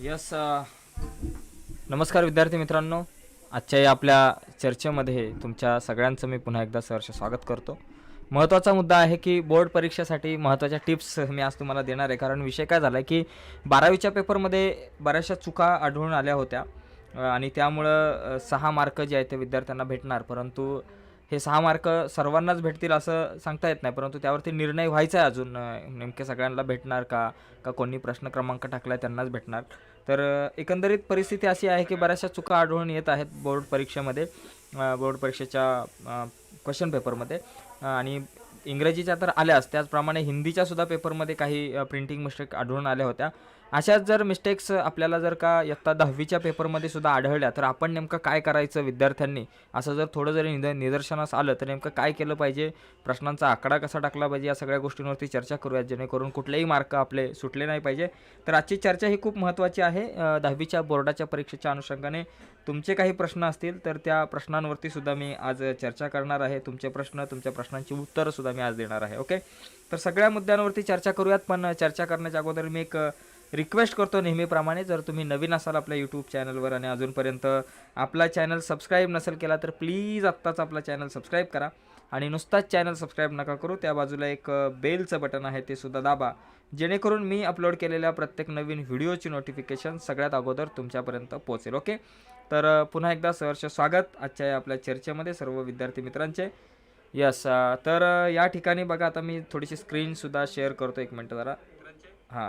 Yes नमस्कार विद्यार्थी मित्रांनो. आजच्या या आपल्या चर्चेमध्ये तुमच्या सगळ्यांचं मी पुन्हा एकदा सहर्ष स्वागत करतो. महत्त्वाचा मुद्दा आहे की बोर्ड परीक्षेसाठी महत्त्वाच्या टिप्स मी आज तुम्हाला देणार आहे. कारण विषय काय झाला आहे की बारावीच्या पेपरमध्ये बऱ्याचशा चुका आढळून आल्या होत्या. आणि त्यामुळं सहा मार्क जे आहेत ते विद्यार्थ्यांना भेटणार. परंतु हे सहा मार्क सर्वांनाच भेटतील असं सांगता येत नाही. परंतु त्यावरती निर्णय व्हायचा आहे अजून. नेमके सगळ्यांना भेटणार का? का कोणी प्रश्न क्रमांक टाकला आहे त्यांनाच भेटणार. तर एकंदरीत परिस्थिती अशी आहे की बऱ्याचशा चुका आढळून येत आहेत बोर्ड परीक्षेमध्ये बोर्ड परीक्षेच्या क्वेश्चन पेपरमध्ये आणि इंग्रजीच्या तर आल्याच त्याचप्रमाणे हिंदीच्या सुद्धा पेपरमध्ये काही प्रिंटिंग मिस्टेक आढळून आल्या होत्या. अशाच जर मिस्टेक्स आपल्याला जर का इयत्ता दहावीच्या पेपरमध्ये सुद्धा आढळल्या तर आपण नेमकं काय करायचं विद्यार्थ्यांनी? असं जर थोडं जरी निद निदर्शनास आलं तर नेमकं काय केलं पाहिजे? प्रश्नांचा आकडा कसा टाकला पाहिजे? या सगळ्या गोष्टींवरती चर्चा करूयात जेणेकरून कुठलेही मार्क आपले सुटले नाही पाहिजे. तर आजची चर्चा ही खूप महत्त्वाची आहे. दहावीच्या बोर्डाच्या परीक्षेच्या अनुषंगाने तुमचे काही प्रश्न असतील तर त्या प्रश्नांवरती सुद्धा मी आज चर्चा करणार आहे. तुमचे प्रश्न तुमच्या प्रश्नांची उत्तरंसुद्धा मी आज देणार आहे ओके? तर सगळ्या मुद्द्यांवरती चर्चा करूयात पण चर्चा करण्याच्या अगोदर मी एक रिक्वेस्ट करतो नेहमीप्रमाणे जर तुम्ही नवीन असाल आपल्या यूट्यूब चॅनलवर आणि अजूनपर्यंत आपला चॅनल सबस्क्राईब नसेल केला तर प्लीज आत्ताच आपला चॅनल सबस्क्राईब करा. आणि नुसताच चॅनल सबस्क्राईब नका करू त्या बाजूला एक बेलचं बटन आहे ते सुद्धा दाबा. जेणेकरून मी अपलोड केलेल्या प्रत्येक नवीन व्हिडिओची नोटिफिकेशन सगळ्यात अगोदर तुमच्यापर्यंत पोहोचेल ओके तर पुन्हा एकदा सहर्ष स्वागत. आजच्या या आपल्या चर्चेमध्ये सर्व विद्यार्थी मित्रांचे. यस तर या ठिकाणी बघा आता मी थोडीशी स्क्रीनसुद्धा शेअर करतो एक मिनटं जरा. हां.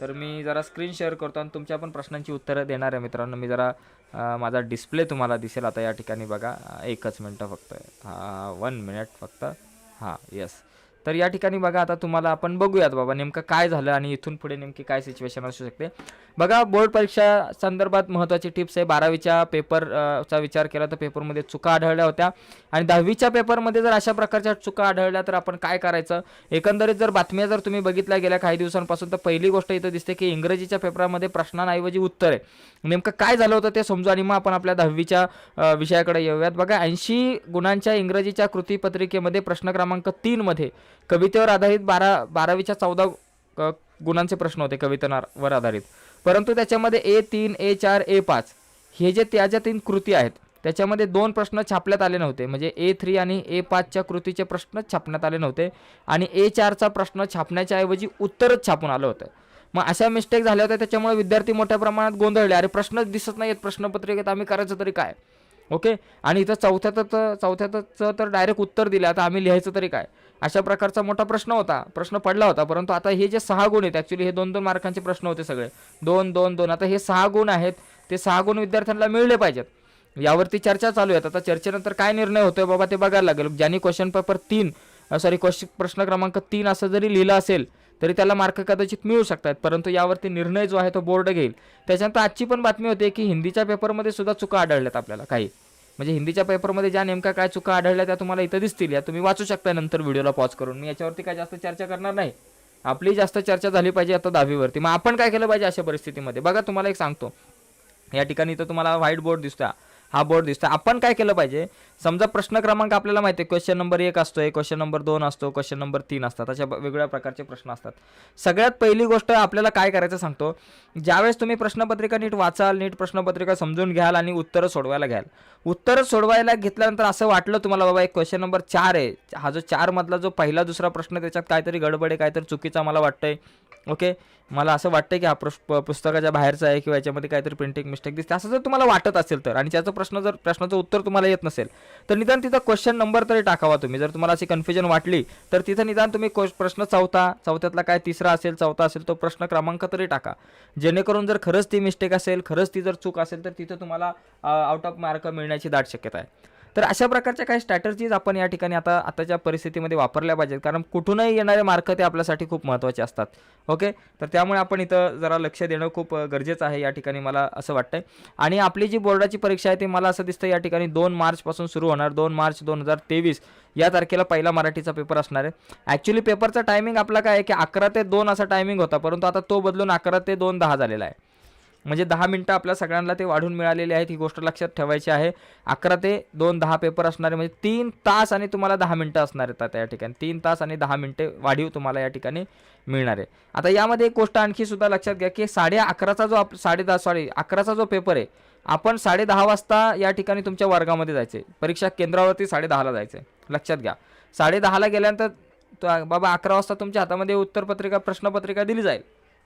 तर मी जरा स्क्रीन शेअर करतो आणि तुमच्या पण प्रश्नांची उत्तरं देणार आहे मित्रांनो. मी जरा माझा डिस्प्ले तुम्हाला दिसेल आता या ठिकाणी बघा. एकच मिनटं फक्त. हां वन मिनिट फक्त. हां येस तर या ठिकाणी बघा आता तुम्हाला आपण बघूयात बाबा नेमकं काय झालं आणि इथून पुढे नेमकी काय सिच्युएशन असू शकते. बघा बोर्ड परीक्षा संदर्भात महत्त्वाची टिप्स आहे. बारावीच्या पेपरचा विचार केला तर पेपरमध्ये चुका आढळल्या होत्या. आणि दहावीच्या पेपरमध्ये जर अशा प्रकारच्या चुका आढळल्या तर आपण काय करायचं? एकंदरीत जर बातम्या जर तुम्ही बघितल्या गेल्या काही दिवसांपासून तर पहिली गोष्ट इथं दिसते की इंग्रजीच्या पेपरामध्ये प्रश्नांऐवजी उत्तर आहे. नेमकं काय झालं होतं ते समजू आणि मग आपण आपल्या दहावीच्या विषयाकडे येऊयात. बघा ऐंशी गुणांच्या इंग्रजीच्या कृतीपत्रिकेमध्ये प्रश्न क्रमांक तीनमध्ये कवितेवर आधारित बारा बारावीच्या चौदा गुणांचे प्रश्न होते कवितेवर आधारित. परंतु त्याच्यामध्ये ए तीन ए चार ए पाच हे जे त्या ज्या तीन कृती आहेत त्याच्यामध्ये दोन प्रश्न छापण्यात आले नव्हते. म्हणजे ए थ्री आणि ए पाचच्या कृतीचे प्रश्न छापण्यात आले नव्हते आणि ए चारचा प्रश्न छापण्याच्या ऐवजी उत्तरच छापून आलं होतं. मग अशा मिस्टेक झाल्या होत्या त्याच्यामुळे विद्यार्थी मोठ्या प्रमाणात गोंधळले. अरे प्रश्नच दिसत नाहीत प्रश्नपत्रिकेत आम्ही करायचं तरी काय? ओके? आणि इथं चौथ्यातच चौथ्यातच तर डायरेक्ट उत्तर दिलं आता आम्ही लिहायचं तरी काय? अशा प्रकारचा मोठा प्रश्न होता. प्रश्न पडला होता परंतु आता हे जे सहा गुण आहेत ॲक्च्युली हे दोन दोन मार्कांचे प्रश्न होते सगळे. दोन दोन दोन आता हे सहा गुण आहेत ते सहा गुण विद्यार्थ्यांना मिळले पाहिजेत. यावरती चर्चा चालू आहेत आता चर्चेनंतर काय निर्णय होतोय बाबा ते बघायला लागेल. ज्यांनी क्वेश्चन पेपर तीन सॉरी क्वेश्चन प्रश्न क्रमांक तीन असं जरी लिहिलं असेल तरी त्याला मार्क कदाचित मिळू शकतात. परंतु यावरती निर्णय जो आहे तो बोर्ड घेईल. त्याच्यानंतर आजची पण बातमी होते की हिंदीच्या पेपरमध्ये सुद्धा चुका आढळल्यात आपल्याला काही. म्हणजे हिंदीच्या पेपरमध्ये ज्या नेमक्या काय चुका आढळल्या त्या तुम्हाला इथं दिसतील. या तुम्ही वाचू शकता नंतर व्हिडिओला पॉज करून. मी याच्यावरती काय जास्त चर्चा करणार नाही. आपली जास्त चर्चा झाली पाहिजे आता दहावीवरती. मग आपण काय केलं पाहिजे अशा परिस्थितीमध्ये? बघा तुम्हाला एक सांगतो. या ठिकाणी तर तुम्हाला व्हाईट बोर्ड दिसतोय. हा बोर्ड दिसतो आपण काय केलं पाहिजे? समजा प्रश्न क्रमांक आपल्याला माहिती आहे क्वेश्चन नंबर एक असतोय क्वेश्चन नंबर दोन असतो क्वेश्चन नंबर तीन असतात. अशा वेगवेगळ्या प्रकारचे प्रश्न असतात. सगळ्यात पहिली गोष्ट आपल्याला काय करायचं सांगतो? ज्यावेळेस तुम्ही प्रश्नपत्रिका नीट वाचाल नीट प्रश्नपत्रिका समजून घ्याल आणि उत्तरं सोडवायला घ्याल. उत्तरं सोडवायला घेतल्यानंतर असं वाटलं तुम्हाला बाबा एक क्वेश्चन नंबर चार आहे. हा जो चारमधला जो पहिला दुसरा प्रश्न त्याच्यात काहीतरी गडबड आहे काहीतरी चुकीचा मला वाटतंय. ओके? मला असं वाटतं की हा प्रश- पुस्तकाच्या बाहेरचा आहे किंवा याच्यामध्ये काहीतरी प्रिंटिंग मिस्टेक दिसते. असं जर तुम्हाला वाटत असेल तर आणि त्याचा प्रश्न जर प्रश्नाचं उत्तर तुम्हाला येत नसेल तर निदान तिथं क्वेश्चन नंबर तरी टाकावा तुम्ही. जर तुम्हाला अशी कन्फ्युजन वाटली तर तिथं निदान तुम्ही क्वेश- प्रश्न चौथा चौथ्यातला काय तिसरा असेल चौथा असेल तो प्रश्न क्रमांक तरी टाका. जेणेकरून जर खरंच ती मिस्टेक असेल खरंच ती जर चूक असेल तर तिथं तुम्हाला आउट ऑफ मार्क मिळण्याची दाट शक्यता आहे. तर अशा प्रकारच्या काही स्ट्रॅटर्जीज आपण या ठिकाणी आता आताच्या परिस्थितीमध्ये वापरल्या पाहिजेत. कारण कुठूनही येणारे मार्क ते आपल्यासाठी खूप महत्त्वाचे असतात. ओके तर त्यामुळे आपण इथं जरा लक्ष देणं खूप गरजेचं आहे या ठिकाणी मला असं वाटतंय. आणि आपली जी बोर्डाची परीक्षा आहे ती मला असं दिसतं या ठिकाणी दोन मार्चपासून सुरू होणार. दोन मार्च दोन हजार तेवीस या तारखेला पहिला मराठीचा पेपर असणार आहे. ॲक्च्युली पेपरचा टायमिंग आपला काय आहे की अकरा ते दोन असा टायमिंग होता. परंतु आता तो बदलून अकरा ते दोन दहा झालेला आहे. म्हणजे दहा मिनटं आपल्या सगळ्यांना ते वाढून मिळालेले आहेत ही गोष्ट लक्षात ठेवायची आहे. अकरा ते दोन दहा पेपर असणारे म्हणजे तीन तास आणि तुम्हाला दहा मिनटं असणार आहेत आता या ठिकाणी. तीन तास आणि दहा मिनटे वाढीव तुम्हाला या ठिकाणी मिळणार आहे. आता यामध्ये एक गोष्ट आणखी सुद्धा लक्षात घ्या की साडे अकराचा जो आप साडे दहा सॉरी अकराचा जो पेपर आहे आपण साडे दहा वाजता या ठिकाणी तुमच्या वर्गामध्ये जायचे परीक्षा केंद्रावरती साडे दहाला जायचे लक्षात घ्या. साडे दहाला गेल्यानंतर तो- बाबा अकरा वाजता तुमच्या हातामध्ये उत्तरपत्रिका प्रश्नपत्रिका दिली जाईल.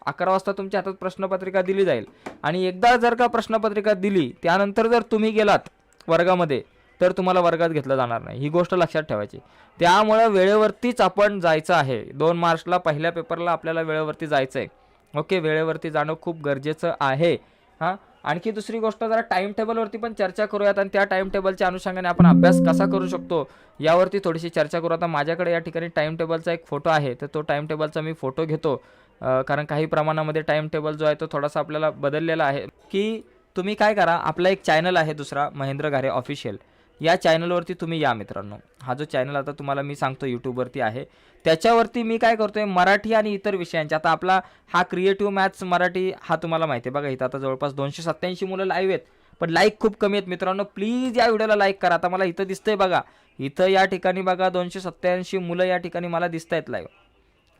अकरा वाजता तुमच्या हातात प्रश्नपत्रिका दिली जाईल. आणि एकदा जर का प्रश्नपत्रिका दिली त्यानंतर जर तुम्ही गेलात वर्गामध्ये तर तुम्हाला वर्गात घेतलं जाणार नाही. ही गोष्ट लक्षात ठेवायची. त्यामुळं वेळेवरतीच आपण जायचं आहे. दोन मार्चला पहिल्या पेपरला आपल्याला वेळेवरती जायचं आहे ओके वेळेवरती जाणं खूप गरजेचं आहे. हां? आणखी दुसरी गोष्ट जरा टाइम टेबलवरती पण चर्चा करूयात आणि त्या टाइम टेबलच्या अनुषंगाने आपण अभ्यास कसा करू शकतो यावरती थोडीशी चर्चा करू. आता माझ्याकडे या ठिकाणी टाइम टेबलचा एक फोटो आहे तर तो टाइम टेबलचा मी फोटो घेतो. कारण काही प्रमाणामध्ये टाईम टेबल जो आहे तो थोडासा आपल्याला बदललेला आहे. की तुम्ही काय करा आपला एक चॅनल आहे दुसरा महेंद्र घारे ऑफिशियल या चॅनलवरती तुम्ही या मित्रांनो. हा जो चॅनल आता तुम्हाला मी सांगतो यूट्यूबवरती आहे. त्याच्यावरती मी काय करतोय मराठी आणि इतर विषयांचे. आता आपला हा क्रिएटिव्ह मॅथ्स मराठी हा तुम्हाला माहिती आहे. बघा इथं आता जवळपास दोनशे सत्त्याऐंशी मुलं लाईव्ह आहेत. पण लाईक खूप कमी आहेत मित्रांनो. प्लीज या व्हिडिओला लाईक करा. आता मला इथं दिसतंय बघा. इथं या ठिकाणी बघा दोनशे सत्त्याऐंशी मुलं या ठिकाणी मला दिसत आहेत लाईव्ह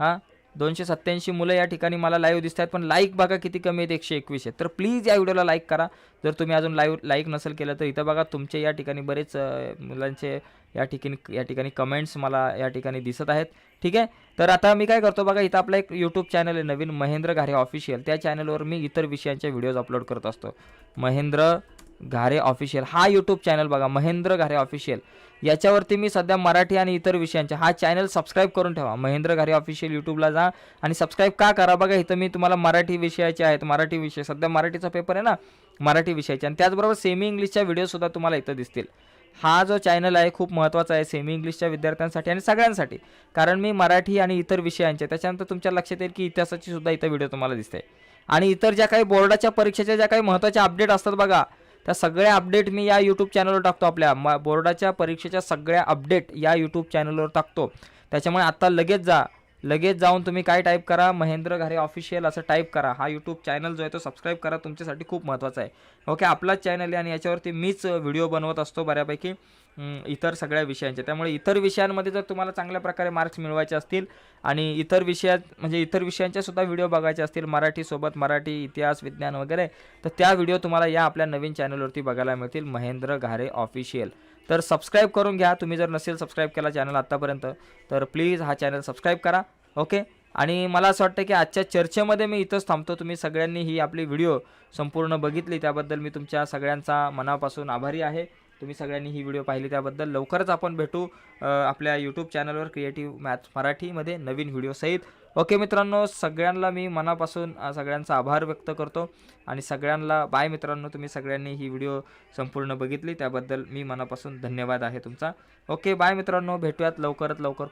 हां? दोनशे सत्त्याऐंशी मुलं या ठिकाणी मला लाईव्ह दिसत आहेत पण लाईक बघा किती कमी आहेत एकशे एकवीस आहेत. तर प्लीज या व्हिडिओला लाईक करा. जर तुम्ही अजून लाईव्ह लाईक नसेल केलं तर इथं बघा तुमचे या ठिकाणी बरेच मुलांचे या ठिकाणी या ठिकाणी कमेंट्स मला या ठिकाणी दिसत आहेत. ठीक आहे? तर आता मी काय करतो बघा इथं आपला एक यूट्यूब चॅनल आहे नवीन महेंद्र घारे ऑफिशियल त्या चॅनलवर मी इतर विषयांचे व्हिडिओज अपलोड करत असतो. महेंद्र घारे ऑफिशियल हा यूट्यूब चॅनल बघा महेंद्र घारे ऑफिशियल याच्यावरती मी सध्या मराठी आणि इतर विषयांचे हा चॅनल सबस्क्राईब करून ठेवा. महेंद्र घारे ऑफिशियल यूट्यूबला जा आणि सबस्क्राईब का करा? बघा इथं मी तुम्हाला मराठी विषयाचे आहेत. मराठी विषय सध्या मराठीचा पेपर आहे ना मराठी विषयाचे. आणि त्याचबरोबर सेमी इंग्लिशच्या व्हिडिओसुद्धा तुम्हाला इथं दिसतील. हा जो चॅनल आहे खूप महत्त्वाचा आहे सेमी इंग्लिशच्या विद्यार्थ्यांसाठी आणि सगळ्यांसाठी. कारण मी मराठी आणि इतर विषयांचे त्याच्यानंतर तुमच्या लक्षात येईल की इतिहासाची सुद्धा इथं व्हिडिओ तुम्हाला दिसते. आणि इतर ज्या काही बोर्डाच्या परीक्षेच्या ज्या काही महत्त्वाच्या अपडेट असतात बघा त्या सगळ्या अपडेट मी या यूट्यूब चॅनलवर टाकतो आपल्या. म बोर्डाच्या परीक्षेच्या सगळ्या अपडेट या यूट्यूब चॅनलवर टाकतो. त्याच्यामुळे आत्ता लगेच जा. लगेच जाऊन तुम्ही काय टाईप करा? महेंद्र घारे ऑफिशियल असं टाईप करा. हा यूट्यूब चॅनल जो आहे तो सबस्क्राईब करा. तुमच्यासाठी खूप महत्त्वाचा आहे. ओके आपलाच चॅनल आहे आणि याच्यावरती मीच व्हिडिओ बनवत असतो बऱ्यापैकी इतर सगळ्या विषयांचे. त्यामुळे इतर विषयांमध्ये जर तुम्हाला चांगल्या प्रकारे मार्क्स मिळवायचे असतील आणि इतर विषयात म्हणजे इतर विषयांच्यासुद्धा व्हिडिओ बघायचे असतील मराठीसोबत मराठी इतिहास विज्ञान वगैरे तर त्या व्हिडिओ तुम्हाला या आपल्या नवीन चॅनलवरती बघायला मिळतील. महेंद्र घारे ऑफिशियल तर सबस्क्राईब करून घ्या. तुम्ही जर नसेल सबस्क्राईब केला चॅनल आत्तापर्यंत तर प्लीज हा चॅनल सबस्क्राईब करा. ओके आणि मला असं वाटतं की आजच्या चर्चेमध्ये मी इथंच थांबतो. तुम्ही सगळ्यांनी ही आपली व्हिडिओ संपूर्ण बघितली. त्याबद्दल मी तुमच्या सगळ्यांचा मनापासून आभारी आहे. तुम्ही सगळ्यांनी ही व्हिडिओ पाहिली त्याबद्दल लवकरच आपण भेटू आपल्या यूट्यूब चॅनलवर क्रिएटिव्ह मॅथ्स मराठीमध्ये नवीन व्हिडिओ सहित. ओके मित्रांनो सगळ्यांना मी मनापासून सगळ्यांचा आभार व्यक्त करतो आणि सगळ्यांना बाय मित्रांनो तुम्ही सगळ्यांनी ही व्हिडिओ संपूर्ण बघितली त्याबद्दल मी मनापासून धन्यवाद आहे तुमचा. ओके बाय मित्रांनो भेटूयात लवकरात लवकर